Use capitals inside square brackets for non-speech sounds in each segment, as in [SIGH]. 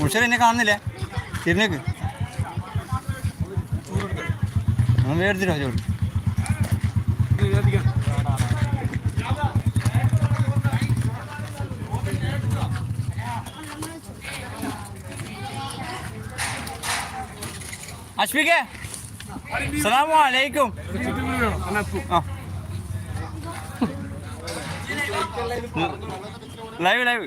മുഷർ എന്നെ കാണുന്നില്ലേ? തിരിഞ്ഞേക്ക് മേടിച്ചിട്ടോ ചോറ് അശ്വികേ സലാമു അലൈക്കും ലൈവ് ലൈവ്.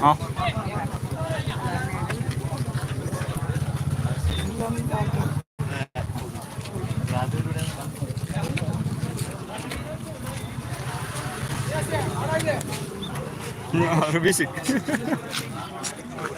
Ờ. [LAUGHS] Ờ, Bisik.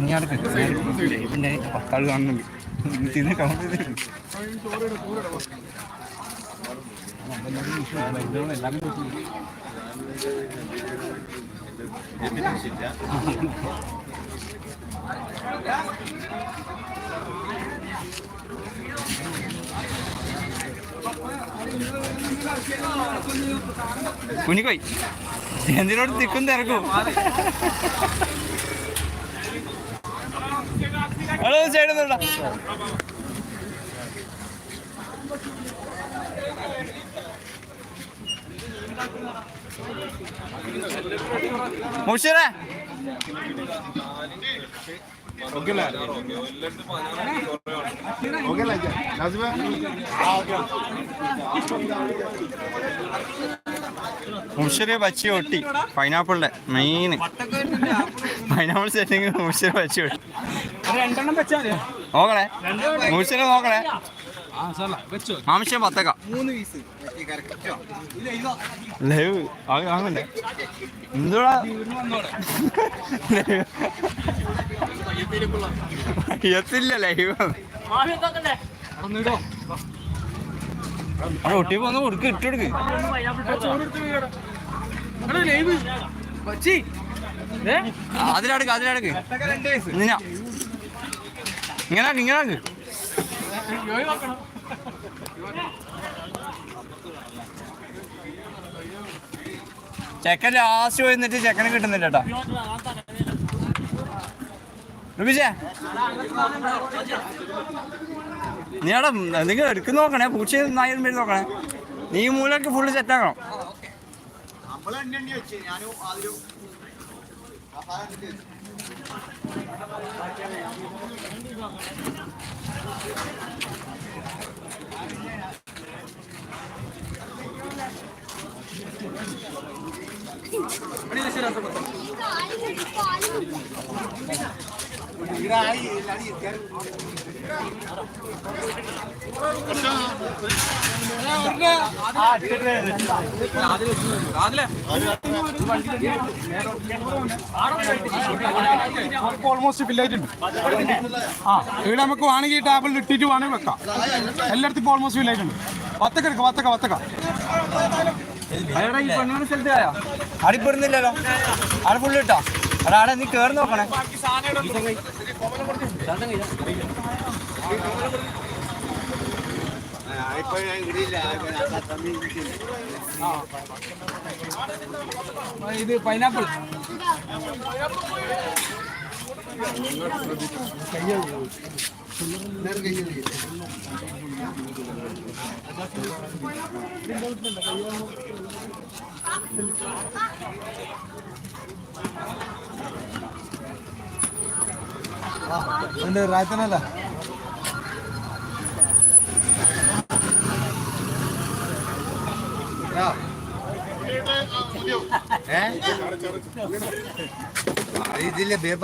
നീ അടുക്ക് ഇതിന്റെ പത്താള് കാണുന്നുണ്ട് തിന്ന് കൗണ്ട് ചെയ്ത് കുഞ്ഞിക്കോയി എന്തിനോട് തിക്കും തിരക്കും. ഹലോ ഓക്കെ മുഷീറേ മുഷീറ് പച്ചി ഒട്ടി പൈനാപ്പിളിന്റെ മെയിൻ പൈനാപ്പിൾ സെറ്റിങ് മുഷീറ് പച്ചി ഒട്ടി നോക്കണേ. മുഷീറ് നോക്കണേ. മാംസം പത്തക്ക. മൂന്ന് പീസ് കറക്റ്റോ ലൈവ് ആകണ്ടേ എന്തുവാ? എത്തില്ല ലൈവ്. ഒന്നിടോ. ഒട്ടി പോന്ന് കൊടുക്ക്. ഇട്ടെടുക്ക് അതിലടക്ക് അതിലടക്ക്. ഇങ്ങനെ. ഇങ്ങനെ. ചെക്കൻ ലാസ്റ്റ് പോയി നിന്നിട്ട് ചെക്കനെ കിട്ടുന്നില്ല കേട്ടാ റുബിച്ചേ. നീ നിങ്ങൾ എടുക്കുന്ന നോക്കണേ പൂച്ച നായരും പേര് നോക്കണേ. നീ മൂലക്ക് ഫുള്ള് സെറ്റാക്കണം നമ്മൾ എണ്ണ ഓൾമോസ്റ്റ് ഫില്ലായിട്ടുണ്ട് ആ ഇവിടെ നമുക്ക് വേണമെങ്കിൽ ടാബിൾ ഇട്ടിട്ട് വേണമെങ്കിൽ വെക്കാം. എല്ലായിടത്തും ഇപ്പോൾ ഓൾമോസ്റ്റ് ഫില്ലായിട്ടുണ്ട് വത്തക്ക എടുക്ക വത്തക്ക വത്തക്ക. അടിപ്പെടുന്നില്ലല്ലോ ഈ പെണ്ണുങ്ങളുടെ സ്ഥലത്ത് ആയോ അവിടെ ഫുള്ള് ഇട്ടാ. അവിടെ നീ കേറി നോക്കണേ. ഇത് പൈനാപ്പിൾ ഉണ്ട് റായത്തനല്ല ഇതില്ല ബേബ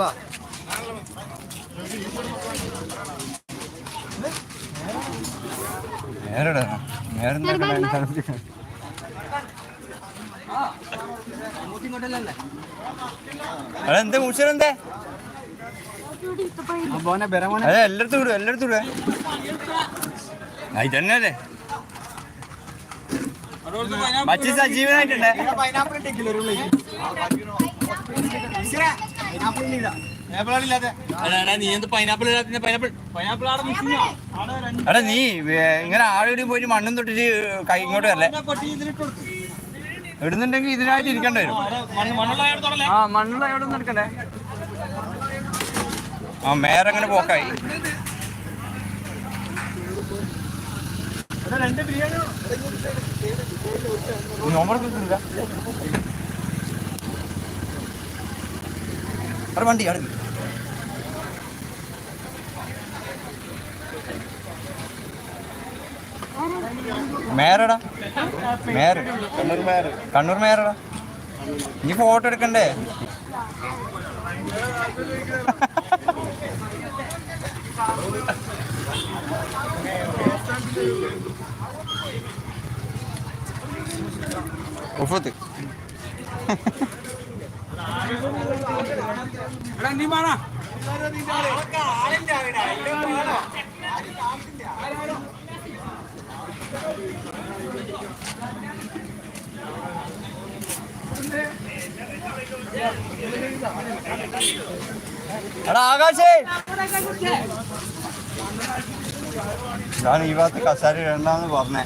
നേരെ നേരെ അതെ എല്ലായിടത്തും വിടും എല്ലായിടത്തും വിടുവേ ആ, ഇതന്നെയല്ലേ മച്ചി സജീവനായിട്ടുണ്ടേ പൈനാപ്പിൾ ഉണ്ടെങ്കിൽ ഒരു നീ എന്ത് പൈനാപ്പിൾ പൈനാപ്പിൾ പൈനാപ്പിൾ എടാ നീ ഇങ്ങനെ ആളുകൂടി പോയിട്ട് മണ്ണും തൊട്ടിട്ട് കൈ ഇങ്ങോട്ട് വരല്ലേ? ഇടുന്നുണ്ടെങ്കിൽ ഇതിനായിട്ട് ഇരിക്കേണ്ടി വരും. ആ മണ്ണുള്ള എവിടെ നിന്ന് എടുക്കണ്ടേ? ആ മേരങ്ങനെ പോക്കായി. രണ്ട് കിട്ടുന്നില്ല അവിടെ വണ്ടി അടുത്ത് മേരടാ. മേര്. കണ്ണൂർ മേര്. കണ്ണൂർ മേരടാ. ഇനി ഫോട്ടോ എടുക്കണ്ടേ? Thank എടാ നീ മാറാ. എടാ ആകാശേ. ഞാൻ ഈ ഭാഗത്ത് കസാര ഇടണ്ടെന്ന് പറഞ്ഞേ.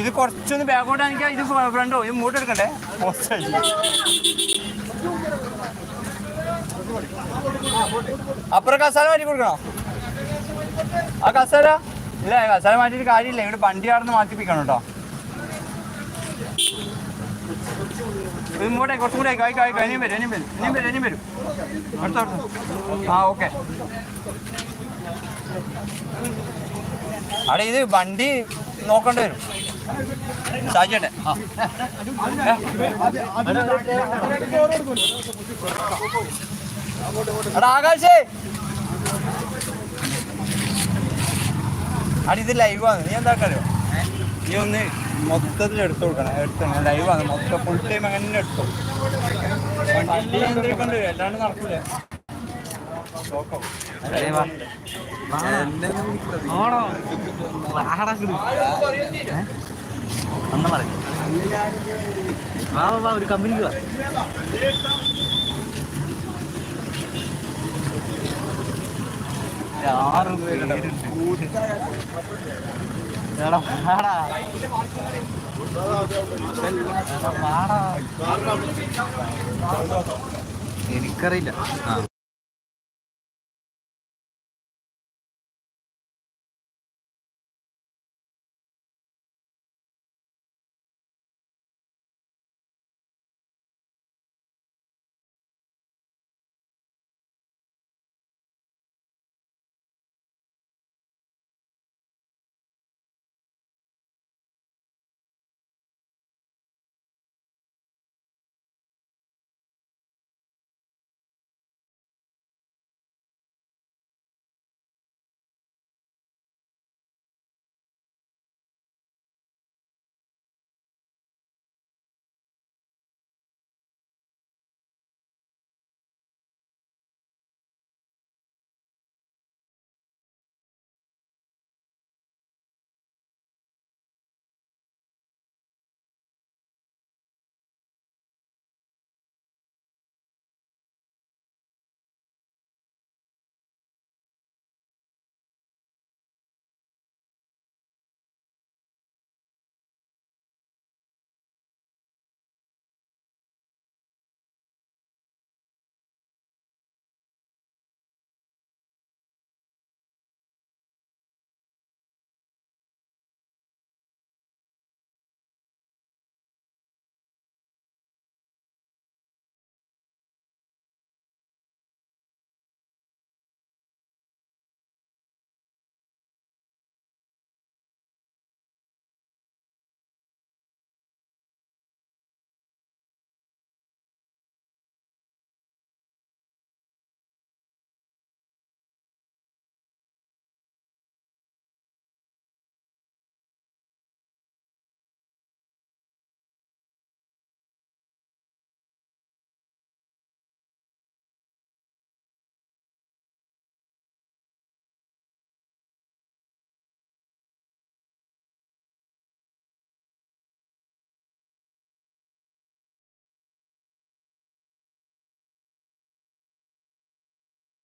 ഇത് കുറച്ചൊന്ന് ബാക്കോട്ട് ആണെങ്കിൽ ഇത് ഫ്രണ്ടോ ഇത് മൂട്ട് എടുക്കണ്ടേ. അപ്പുറം കസാല മാറ്റി കൊടുക്കണോ? ആ കസാല ഇല്ല കസാല മാറ്റിയിട്ട് കാര്യമില്ല. ഇവിടെ വണ്ടി ആടുന്ന് മാറ്റിപ്പിക്കണം കേട്ടോ. ഇങ്ങോട്ടേ കുറച്ചും കൂടെ ആയിക്കോ ഇനിയും വരും ഇനിയും വരും ഇനിയും വരും ഇനിയും വരും. അടുത്ത അടുത്ത. ആ ഓക്കെ. അവിടെ ഇത് വണ്ടി നോക്കേണ്ടി വരും. സാജിയട്ടെ ആ. എടാ ആകാശേ. അടി ഇത് ലൈവാണ് നീ എന്താ അറിയോ നീ ഒന്ന് മൊത്തത്തിൽ എടുത്തു കൊടുക്കണം. എടുത്തു ലൈവാണ് മൊത്തം ഫുൾ ടൈം അങ്ങനെ എടുത്തു. വണ്ടി അല്ലാണ്ട് നടക്കൂല. ഒരു കമ്പനിക്ക് ആറ് പേരുണ്ട്. എനിക്കറിയില്ല. ആ.